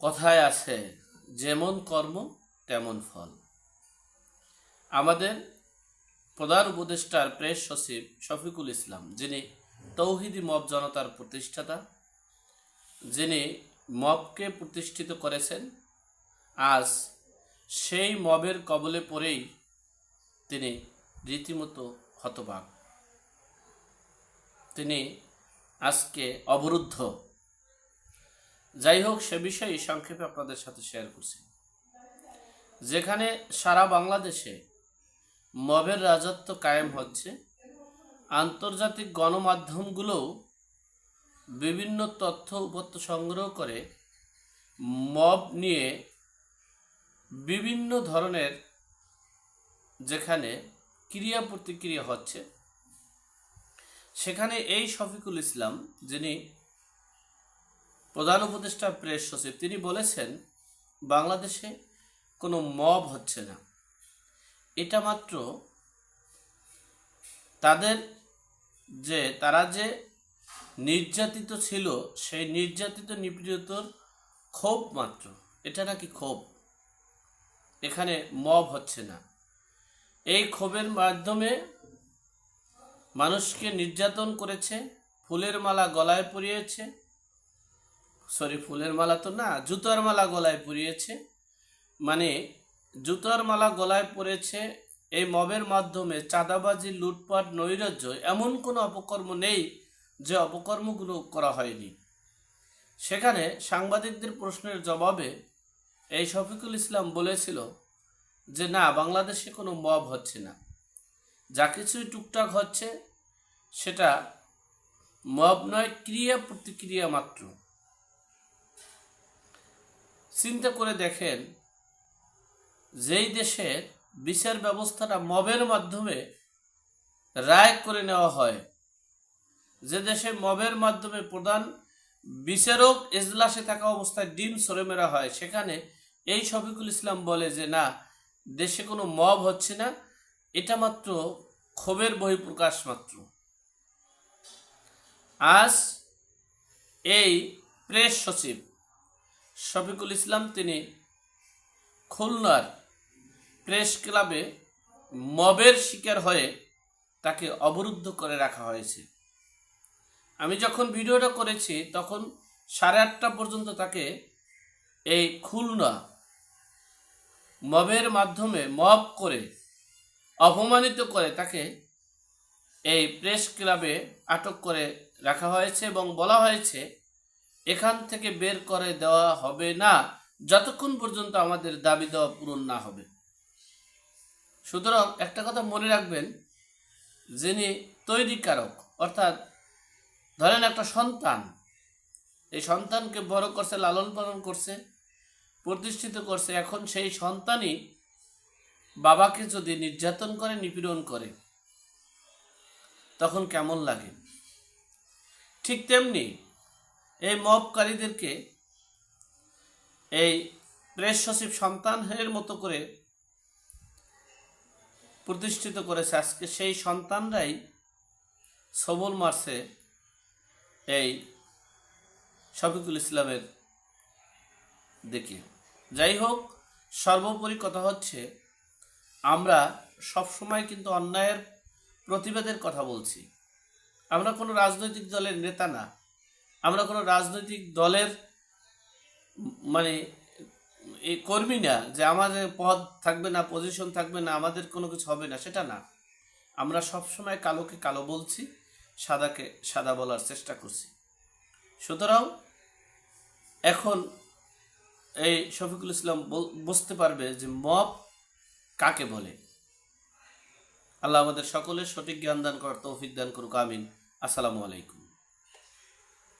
কথায় আছে, যেমন কর্ম, তেমন ফল। আমাদের প্রধান উপদেষ্টার প্রেস সচিব শফিকুল ইসলাম, যিনি তৌহিদি মব জনতার প্রতিষ্ঠাতা, যিনি মবকে প্রতিষ্ঠিত করেছেন, আজ সেই মবের কবলে পড়েই তিনি রীতিমতো হতবাক। তিনি আজকে অবরুদ্ধ। যাই হোক, সে বিষয়ে সংক্ষেপে আপনাদের সাথে শেয়ার করছি। যেখানে সারা বাংলাদেশে মবের রাজত্ব কায়েম হচ্ছে, আন্তর্জাতিক গণমাধ্যমগুলোও বিভিন্ন তথ্য উপত্য সংগ্রহ করে মব নিয়ে বিভিন্ন ধরনের যেখানে ক্রিয়া প্রতিক্রিয়া হচ্ছে, সেখানে এই শফিকুল ইসলাম, যিনি প্রধান উপদেষ্টা প্রেস সচিব, তিনি বলেছেন, বাংলাদেশে কোনো মব হচ্ছে না। এটা মাত্র তাদের যে, তারা যে নির্যাতিত ছিল, সেই নির্যাতিত নিপীড়িতর ক্ষোভ মাত্র। এটা নাকি ক্ষোভ? এখানে মব হচ্ছে না। এই ক্ষোভের মাধ্যমে মানুষকে নির্যাতন করেছে, ফুলের মালা গলায় পরিয়েছে সরি, ফুলের মালা তো না, জুতার মালা গলায় পরিয়েছে। মানে জুতার মালা গলায় পরেছে, এই মবের মাধ্যমে চাঁদাবাজি, লুটপাট, নৈরাজ্য এমন কোনো অপকর্ম নেই যে অপকর্মগুলো করা হয়নি। সেখানে সাংবাদিকদের প্রশ্নের জবাবে এই শফিকুল ইসলাম বলেছিল যে, না, বাংলাদেশে কোনো মব হচ্ছে না। যা কিছুই টুকটাক হচ্ছে, সেটা মব নয় ক্রিয়া প্রতিক্রিয়া মাত্র। চিন্তা করে দেখেন যেই দেশের বিচার ব্যবস্থাটা মবের মাধ্যমে রায় করে নেওয়া হয়, যে দেশে মবের মাধ্যমে প্রধান বিচারক এজলাসে থাকা অবস্থায় ডিম সরে মেরা হয়, সেখানে এই শফিকুল ইসলাম বলে যে, না, দেশে কোনো মব হচ্ছে না, এটা মাত্র ক্ষোভের বহিঃপ্রকাশ মাত্র। আজ এই প্রেস সচিব শফিকুল ইসলাম তিনি খুলনার প্রেস ক্লাবে মবের শিকার হয়ে তাকে অবরুদ্ধ করে রাখা হয়েছে। আমি যখন ভিডিওটা করেছি, তখন সাড়ে আটটা পর্যন্ত তাকে এই খুলনা মবের মাধ্যমে মব করে, অপমানিত করে তাকে এই প্রেস ক্লাবে আটক করে রাখা হয়েছে এবং বলা হয়েছে এখান থেকে বের করে দেওয়া হবে না, যতক্ষণ পর্যন্ত আমাদের দাবি দেওয়া পূরণ না হবে। সুতরাং একটা কথা মনে রাখবেন, যিনি তৈরিকারক, অর্থাৎ ধরেন একটা সন্তান, এই সন্তানকে বড় করছে, লালন পালন করছে, প্রতিষ্ঠিত করছে, এখন সেই সন্তানই বাবাকে যদি নির্যাতন করে, নিপীড়ন করে, তখন কেমন লাগে? ঠিক তেমনি এই মবকারীদেরকে এই প্রেস সচিব সন্তানের মতো করে প্রতিষ্ঠিত করেছে। আজকে সেই সন্তানরাই সবল মারছে এই শফিকুল ইসলামের দিকে। যাই হোক, সর্বোপরি কথা হচ্ছে, আমরা সবসময় কিন্তু অন্যায়ের প্রতিবাদের কথা বলছি। আমরা কোনো রাজনৈতিক দলের নেতা না। আমরা কোনো রাজনৈতিক দলের মানে কর্মী না, যে আমাদের পদ থাকবে না পজিশন থাকবে না, আমাদের কোনো কিছু হবে না, সেটা না। আমরা সবসময় কালোকে কালো বলছি, সাদাকে সাদা বলার চেষ্টা করছি। সুতরাং এখন এই শফিকুল ইসলাম বুঝতে পারবে যে মব কাকে বলে। আল্লাহ আমাদের সকলের সঠিক জ্ঞান দান করার তৌফিক দান করুক, আমিন। আসসালামু আলাইকুম।